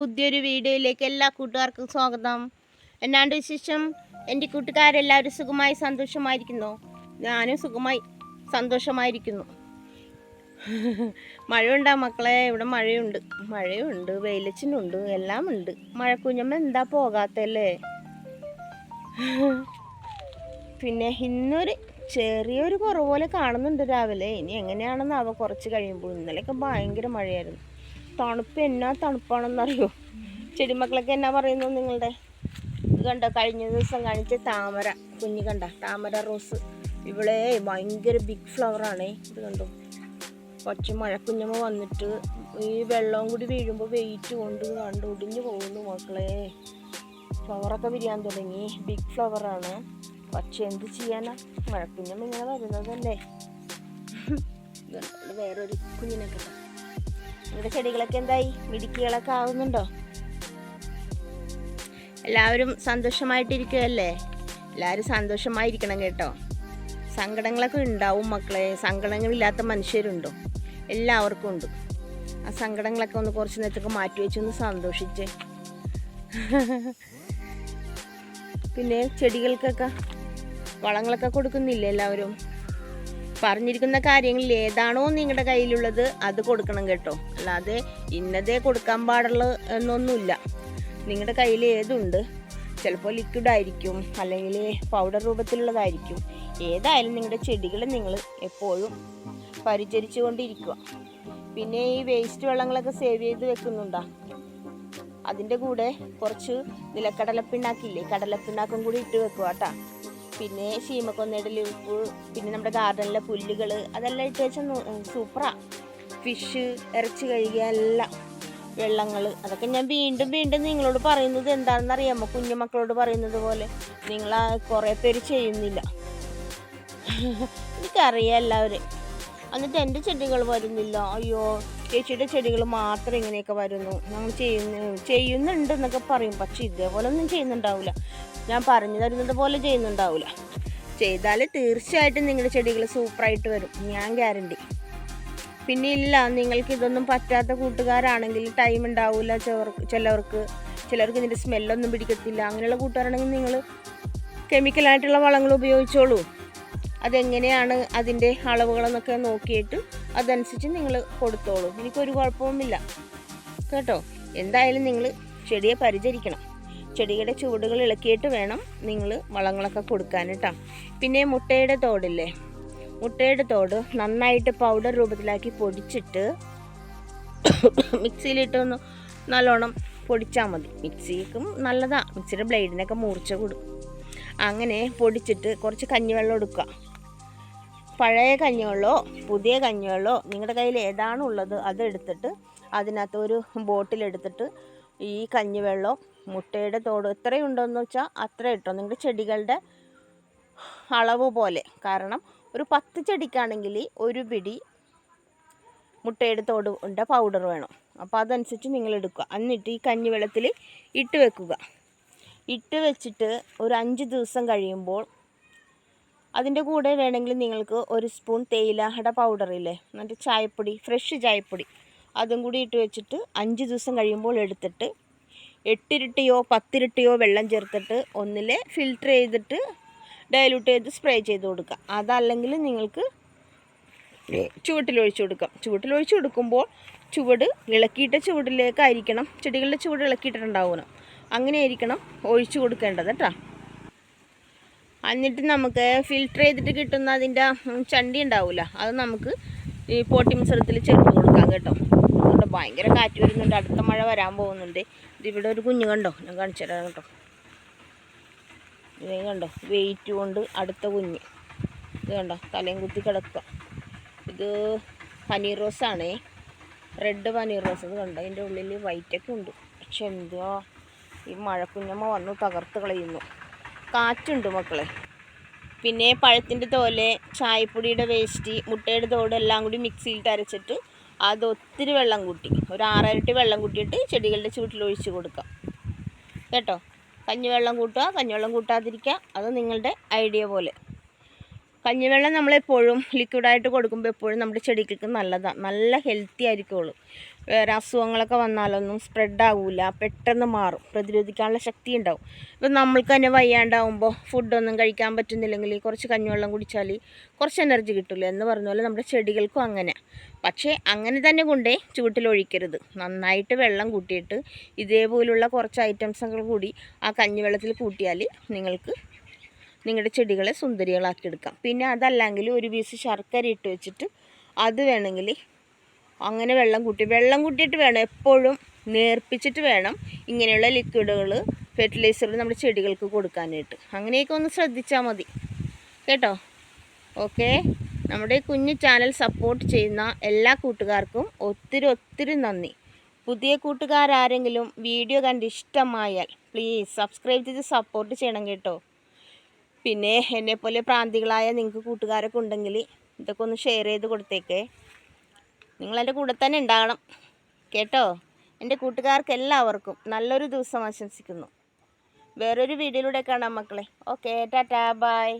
പുതിയൊരു വീഡിയോയിലേക്ക് എല്ലാ കൂട്ടുകാർക്കും സ്വാഗതം. എന്നാണ്ട് വിശേഷം? എന്റെ കൂട്ടുകാരെല്ലാവരും സുഖമായി സന്തോഷമായിരിക്കുന്നു. ഞാനും സുഖമായി സന്തോഷമായിരിക്കുന്നു. മഴയുണ്ടാ മക്കളെ? ഇവിടെ മഴയുണ്ട്. മഴയുണ്ട് വെയിലച്ചിനുണ്ട് എല്ലാം ഉണ്ട് മഴക്കുഞ്ഞമ്മ എന്താ പോകാത്തല്ലേ? പിന്നെ ഇന്നൊരു ചെറിയൊരു കുറവ് പോലെ കാണുന്നുണ്ട് രാവിലെ. ഇനി എങ്ങനെയാണെന്നാവോ കുറച്ച് കഴിയുമ്പോൾ. ഇന്നലെയൊക്കെ ഭയങ്കര മഴയായിരുന്നു. തണുപ്പ് എന്നാ തണുപ്പാണെന്നറിയോ? ചെടിമക്കളൊക്കെ എന്നാ പറയുന്നു നിങ്ങളുടെ? ഇത് കണ്ടോ കഴിഞ്ഞ ദിവസം കാണിച്ച താമര കുഞ്ഞു കണ്ട താമര റോസ്. ഇവിടെ ഭയങ്കര ബിഗ് ഫ്ലവറാണേ ഇത് കണ്ടോ? കുറച്ച് മഴക്കുഞ്ഞമ്മ വന്നിട്ട് ഈ വെള്ളവും കൂടി വീഴുമ്പോൾ വെയിറ്റ് കൊണ്ട് കണ്ട് ഒടിഞ്ഞു പോകുന്നു മക്കളെ. ഫ്ലവറൊക്കെ വിരിയാൻ തുടങ്ങി ബിഗ് ഫ്ലവറാണ് പക്ഷെ എന്ത് ചെയ്യാനാ? മഴക്കുഞ്ഞമ്മ ഇങ്ങനെ വരുന്നതല്ലേ? കണ്ടോ, വേറൊരു കുഞ്ഞിനൊക്കെ കണ്ടോ. നിങ്ങളുടെ ചെടികളൊക്കെ എന്തായി? മിടുക്കികളൊക്കെ ആവുന്നുണ്ടോ? എല്ലാവരും സന്തോഷമായിട്ടിരിക്കുകയല്ലേ? എല്ലാവരും സന്തോഷമായിരിക്കണം കേട്ടോ. സങ്കടങ്ങളൊക്കെ ഉണ്ടാവും മക്കളെ. സങ്കടങ്ങളില്ലാത്ത മനുഷ്യരുണ്ടോ? എല്ലാവർക്കും ഉണ്ട്. ആ സങ്കടങ്ങളൊക്കെ ഒന്ന് കുറച്ച് നേരത്തേക്ക് മാറ്റി വെച്ചൊന്ന് സന്തോഷിച്ച്. പിന്നെ ചെടികൾക്കൊക്കെ വളങ്ങളൊക്കെ കൊടുക്കുന്നില്ലേ എല്ലാവരും? പറഞ്ഞിരിക്കുന്ന കാര്യങ്ങളിൽ ഏതാണോ നിങ്ങളുടെ കയ്യിലുള്ളത് അത് കൊടുക്കണം കേട്ടോ. അല്ലാതെ ഇന്നതേ കൊടുക്കാൻ പാടുള്ളൂ എന്നൊന്നുമില്ല. നിങ്ങളുടെ കയ്യിൽ ഏതുണ്ട്? ചിലപ്പോൾ ലിക്വിഡ് ആയിരിക്കും അല്ലെങ്കിൽ പൗഡർ രൂപത്തിലുള്ളതായിരിക്കും. ഏതായാലും നിങ്ങളുടെ ചെടികൾ നിങ്ങൾ എപ്പോഴും പരിചരിച്ചു കൊണ്ടിരിക്കുക. പിന്നെ ഈ വേസ്റ്റ് വെള്ളങ്ങളൊക്കെ സേവ് ചെയ്ത് വെക്കുന്നുണ്ടാ? അതിന്റെ കൂടെ കുറച്ച് നിലക്കടലപ്പിണ്ണാക്കില്ലേ? കടലപ്പിണ്ണാക്കും കൂടി ഇട്ട് വെക്കുക കേട്ടോ. പിന്നെ ശീമക്കൊന്നയുടെ ഉപ്പ് പിന്നെ നമ്മുടെ ഗാർഡനിലെ പുല്ലുകൾ അതെല്ലാം ഇട്ട് വെച്ചാൽ സൂപ്പറാ. ഫിഷ് ഇറച്ചി കഴുകിയ എല്ലാം. വെള്ളങ്ങൾ അതൊക്കെ ഞാൻ വീണ്ടും വീണ്ടും നിങ്ങളോട് പറയുന്നത് എന്താണെന്ന് അറിയാമോ കുഞ്ഞുമക്കളോട് പറയുന്നത് പോലെ. നിങ്ങൾ കുറേ പേര് ചെയ്യുന്നില്ല. എനിക്കറിയാം എല്ലാവരും. എന്നിട്ട് എന്റെ ചെടികൾ വരുന്നില്ല. അയ്യോ ചേച്ചിയുടെ ചെടികൾ മാത്രം ഇങ്ങനെയൊക്കെ വരുന്നു. ഞങ്ങൾ ചെയ്യുന്ന ചെയ്യുന്നുണ്ട് എന്നൊക്കെ പറയും. പക്ഷെ ഇതേപോലെ ഒന്നും ചെയ്യുന്നുണ്ടാവില്ല. ഞാൻ പറഞ്ഞു തരുന്നത് പോലെ ചെയ്യുന്നുണ്ടാവില്ല. ചെയ്താൽ തീർച്ചയായിട്ടും നിങ്ങളുടെ ചെടികൾ സൂപ്പറായിട്ട് വരും. ഞാൻ ഗ്യാരണ്ടി. പിന്നെ ഇല്ല നിങ്ങൾക്ക് ഇതൊന്നും പറ്റാത്ത കൂട്ടുകാരാണെങ്കിൽ ടൈം ഉണ്ടാവില്ല ചിലവർക്ക്. ചിലർക്ക് ഇതിന്റെ സ്മെല്ലൊന്നും പിടിക്കത്തില്ല. അങ്ങനെയുള്ള കൂട്ടുകാരാണെങ്കിൽ നിങ്ങൾ കെമിക്കലായിട്ടുള്ള വളങ്ങൾ ഉപയോഗിച്ചോളൂ. അതെങ്ങനെയാണ് അതിന്റെ അളവുകളെന്നൊക്കെ നോക്കിയിട്ട് അതനുസരിച്ച് നിങ്ങൾ കൊടുത്തോളൂ. എനിക്കൊരു കുഴപ്പവുമില്ല. കേട്ടോ? എന്തായാലും നിങ്ങൾ ചെടിയെ പരിചരിക്കണം. ചെടിയുടെ ചുവടുകൾ ഇളക്കിയിട്ട് വേണം നിങ്ങൾ വളങ്ങളൊക്കെ കൊടുക്കാൻ കേട്ടോ. പിന്നെ മുട്ടയുടെ തോടില്ലേ? മുട്ടയുടെ തോട് നന്നായിട്ട് പൗഡർ രൂപത്തിലാക്കി പൊടിച്ചിട്ട് മിക്സിയിലിട്ടൊന്ന് നല്ലോണം പൊടിച്ചാൽ മതി. മിക്സിക്കും നല്ലതാണ് മിക്സിയുടെ ബ്ലേഡിനൊക്കെ മൂർച്ച കൂടും. അങ്ങനെ പൊടിച്ചിട്ട് കുറച്ച് കഞ്ഞിവെള്ളം എടുക്കുക. പഴയ കഞ്ഞിവെള്ളമോ പുതിയ കഞ്ഞിവെള്ളമോ നിങ്ങളുടെ കയ്യിൽ ഏതാണ് ഉള്ളത് അതെടുത്തിട്ട് അതിനകത്ത് ഒരു ബോട്ടിലെടുത്തിട്ട് ഈ കഞ്ഞിവെള്ളം മുട്ടയുടെ തോട് എത്രയുണ്ടോയെന്ന് വെച്ചാൽ അത്ര ഇട്ടോ. നിങ്ങളുടെ ചെടികളുടെ അളവ് പോലെ. കാരണം ഒരു പത്ത് ചെടിക്കാണെങ്കിൽ ഒരു പിടി മുട്ടയുടെ തോട് ഉണ്ട പൗഡർ വേണം. അപ്പോൾ അതനുസരിച്ച് നിങ്ങൾ എടുക്കുക. എന്നിട്ട് ഈ കഞ്ഞിവെള്ളത്തിൽ ഇട്ട് വെക്കുക. ഇട്ട് വെച്ചിട്ട് ഒരു അഞ്ച് ദിവസം കഴിയുമ്പോൾ അതിന്റെ കൂടെ വേണമെങ്കിൽ നിങ്ങൾക്ക് ഒരു സ്പൂൺ തേയിലാഹട പൗഡർ ഇല്ലേ? എന്നിട്ട് ചായപ്പൊടി ഫ്രഷ് ചായപ്പൊടി. അതും കൂടി ഇട്ട് വെച്ചിട്ട് അഞ്ച് ദിവസം കഴിയുമ്പോൾ എടുത്തിട്ട് എട്ടിരട്ടിയോ പത്തിരട്ടിയോ വെള്ളം ചേർത്തിട്ട് ഒന്നിലെ ഫിൽറ്റർ ചെയ്തിട്ട് ഡയലൂട്ട് ചെയ്ത് സ്പ്രേ ചെയ്ത് കൊടുക്കുക. അതല്ലെങ്കിൽ നിങ്ങൾക്ക് ചുവട്ടിലൊഴിച്ചു കൊടുക്കാം. ചുവട്ടിലൊഴിച്ചു കൊടുക്കുമ്പോൾ ചുവട് ഇളക്കിയിട്ട ചുവടിലേക്കായിരിക്കണം. ചെടികളുടെ ചുവട് ഇളക്കിയിട്ടുണ്ടാവണം. അങ്ങനെ ആയിരിക്കണം ഒഴിച്ചു കൊടുക്കേണ്ടത് കേട്ടോ. എന്നിട്ട് നമുക്ക് ഫിൽറ്റർ ചെയ്തിട്ട് കിട്ടുന്ന അതിന്റെ ചണ്ടി ഉണ്ടാവില്ല അത് നമുക്ക് ഈ പോട്ടി മിശ്രത്തിൽ ചേർത്ത് കൊടുക്കാം കേട്ടോ. അതുകൊണ്ട് ഭയങ്കര കാറ്റ് വരുന്നുണ്ട്. അടുത്ത മഴ വരാൻ പോകുന്നുണ്ട്. ഇതിവിടെ ഒരു കുഞ്ഞു കണ്ടോ? ഞാൻ കാണിച്ചു തരാം കേട്ടോ. ഇത് കണ്ടോ? വെയിറ്റ് കൊണ്ട് അടുത്ത കുഞ്ഞ്. ഇത് കണ്ടോ? തലയും കുത്തി കിടക്കുക. ഇത് പനീർ റോസാണേ റെഡ് പനീർ റോസ് ഇത് കണ്ടോ? അതിന്റെ ഉള്ളിൽ വൈറ്റൊക്കെ ഉണ്ട്. പക്ഷെ എന്തുവാ? ഈ മഴക്കുഞ്ഞമ്മ വന്ന് തകർത്ത് കളയുന്നു. കാറ്റുണ്ട് മക്കളെ. പിന്നെ പഴത്തിന്റെ തോൽ ചായപ്പൊടിയുടെ വേസ്റ്റ് മുട്ടയുടെ തോട് എല്ലാം കൂടി മിക്സിയിൽ അരച്ചിട്ട് അത് ഒത്തിരി വെള്ളം കൂട്ടി. ഒരു ആറരട്ടി വെള്ളം കൂട്ടിയിട്ട് ചെടികളുടെ ചൂട്ടിൽ ഒഴിച്ച് കൊടുക്കാം. കേട്ടോ? കഞ്ഞിവെള്ളം കൂട്ടുക കഞ്ഞിവെള്ളം കൂട്ടാതിരിക്കുക. അത് നിങ്ങളുടെ ഐഡിയ പോലെ. കഞ്ഞിവെള്ളം നമ്മളെപ്പോഴും ലിക്വിഡായിട്ട് കൊടുക്കുമ്പോൾ എപ്പോഴും നമ്മുടെ ചെടികൾക്ക് നല്ലതാണ് നല്ല ഹെൽത്തി ആയിരിക്കുള്ളൂ. വേറെ അസുഖങ്ങളൊക്കെ വന്നാലൊന്നും സ്പ്രെഡ് ആവില്ല പെട്ടെന്ന് മാറും. പ്രതിരോധിക്കാനുള്ള ശക്തി ഉണ്ടാവും ഇപ്പം നമ്മൾക്ക് തന്നെ വയ്യാണ്ടാവുമ്പോൾ ഫുഡൊന്നും കഴിക്കാൻ പറ്റുന്നില്ലെങ്കിൽ കുറച്ച് കഞ്ഞിവെള്ളം കുടിച്ചാൽ കുറച്ച് എനർജി കിട്ടില്ല എന്ന് പറഞ്ഞ പോലെ നമ്മുടെ ചെടികൾക്കും അങ്ങനെ. പക്ഷേ അങ്ങനെ തന്നെ കൊണ്ടേ ചുവട്ടിലൊഴിക്കരുത് നന്നായിട്ട് വെള്ളം കൂട്ടിയിട്ട് ഇതേപോലുള്ള കുറച്ച് ഐറ്റംസുകൾ കൂടി ആ കഞ്ഞിവെള്ളത്തിൽ കൂട്ടിയാൽ നിങ്ങൾക്ക് നിങ്ങളുടെ ചെടികളെ സുന്ദരികളാക്കിയെടുക്കാം പിന്നെ അതല്ലെങ്കിൽ ഒരു പീസ് ശർക്കര ഇട്ട് വെച്ചിട്ട് അത് വേണമെങ്കിൽ അങ്ങനെ വെള്ളം കൂട്ടി വെള്ളം കൂട്ടിയിട്ട് വേണം എപ്പോഴും നേർപ്പിച്ചിട്ട് വേണം ഇങ്ങനെയുള്ള ലിക്വിഡുകൾ ഫെർട്ടിലൈസറുകൾ നമ്മുടെ ചെടികൾക്ക് കൊടുക്കാനായിട്ട്. അങ്ങനെയൊക്കെ ഒന്ന് ശ്രദ്ധിച്ചാൽ മതി. കേട്ടോ? ഓക്കെ നമ്മുടെ കുഞ്ഞു ചാനൽ സപ്പോർട്ട് ചെയ്യുന്ന എല്ലാ കൂട്ടുകാർക്കും ഒത്തിരി ഒത്തിരി നന്ദി. പുതിയ കൂട്ടുകാരാരെങ്കിലും വീഡിയോ കണ്ട് ഇഷ്ടമായാൽ പ്ലീസ് സബ്സ്ക്രൈബ് ചെയ്ത് സപ്പോർട്ട് ചെയ്യണം കേട്ടോ. പിന്നെ എന്നെപ്പോലെ പ്രാന്തികളായ നിങ്ങൾക്ക് കൂട്ടുകാരൊക്കെ ഉണ്ടെങ്കിൽ ഇതൊക്കെ ഒന്ന് ഷെയർ ചെയ്ത് കൊടുത്തേക്കേ. നിങ്ങളെന്റെ കൂടെ തന്നെ ഉണ്ടാകണം. കേട്ടോ? എന്റെ കൂട്ടുകാർക്ക് എല്ലാവർക്കും നല്ലൊരു ദിവസം ആശംസിക്കുന്നു. വേറൊരു വീഡിയോയിലൂടെ കാണാം മക്കളെ. Okay tata bye.